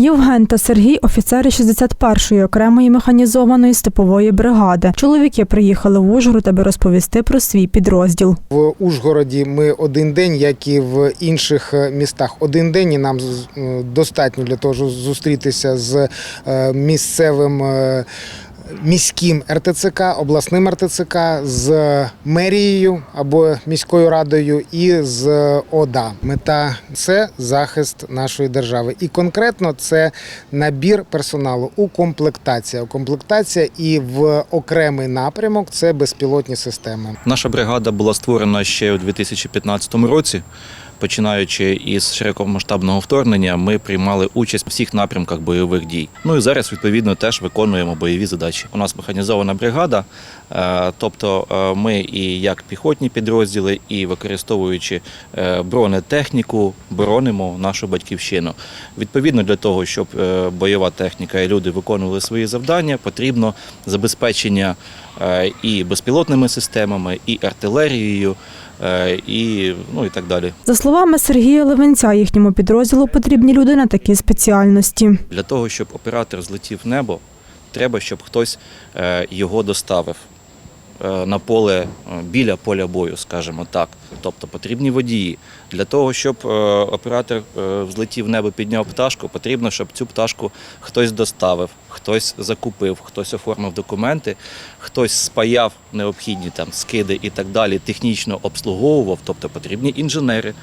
Євген та Сергій офіцери 61-ї окремої механізованої степової бригади. Чоловіки приїхали в Ужгород, аби розповісти про свій підрозділ. В Ужгороді ми один день, як і в інших е, містах. Один день і нам е, достатньо для того, щоб зустрітися з е, місцевим. Міським РТЦК, обласним РТЦК, з мерією або міською радою і з ОДА. Мета це захист нашої держави. І конкретно це набір персоналу, укомплектація. Укомплектація і в окремий напрямок це безпілотні системи. Наша бригада була створена ще у 2015 році. Починаючи із широкомасштабного вторгнення, ми приймали участь у всіх напрямках бойових дій. Ну і зараз відповідно теж виконуємо бойові задачі. У нас механізована бригада, е, тобто е, ми і як піхотні підрозділи, і використовуючи е, бронетехніку, боронимо нашу батьківщину. Відповідно для того, щоб бойова техніка і люди виконували свої завдання, потрібно забезпечення і безпілотними системами, і артилерією, і ну і так далі. Словами Сергія Левенця, їхньому підрозділу потрібні люди на такі спеціальності. Для того, щоб оператор злетів в небо, треба, щоб хтось е, його доставив е, на поле е, біля поля бою, скажімо так. Тобто потрібні водії. Для того, щоб е, оператор е, взлетів в небо, підняв пташку, потрібно, щоб цю пташку хтось доставив, хтось закупив, хтось оформив документи, хтось спаяв необхідні там скиди і так далі, технічно обслуговував. Тобто потрібні інженери,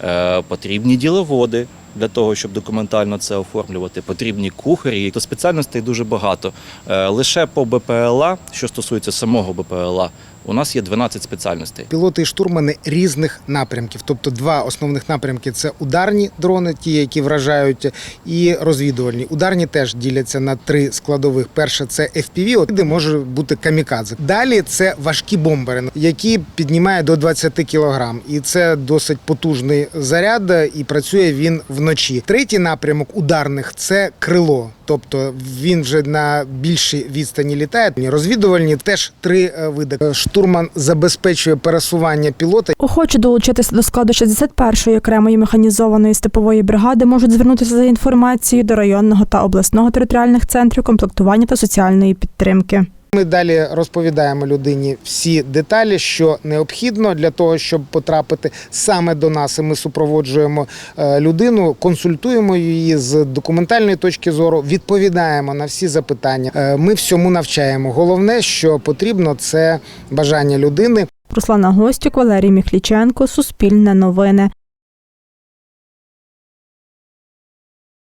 е, потрібні діловоди. Для того щоб документально це оформлювати, потрібні кухарі. То спеціальностей дуже багато. Лише по БПЛА, що стосується самого БПЛА, у нас є 12 спеціальностей. Пілоти і штурмани різних напрямків. Тобто два основних напрямки це ударні дрони, ті, які вражають, і розвідувальні. Ударні теж діляться на три складових. Перше це FPV, де може бути камікадзе. Далі це важкі бомбери, які піднімають до 20 кілограм. І це досить потужний заряд, і працює він вночі. Третій напрямок ударних це крило. Тобто він вже на більшій відстані літає. Розвідувальні теж три е, види. Штурман забезпечує пересування пілота. Охочі долучитися до складу 61-ї окремої механізованої степової бригади можуть звернутися за інформацією до районного та обласного територіальних центрів комплектування та соціальної підтримки. Ми далі розповідаємо людині всі деталі, що необхідно для того, щоб потрапити саме до нас. І ми супроводжуємо е, людину, консультуємо її з документальної точки зору, відповідаємо на всі запитання. Е, Ми всьому навчаємо. Головне, що потрібно, це бажання людини. Руслана Гостюк, Валерій Міхліченко, Суспільне новини.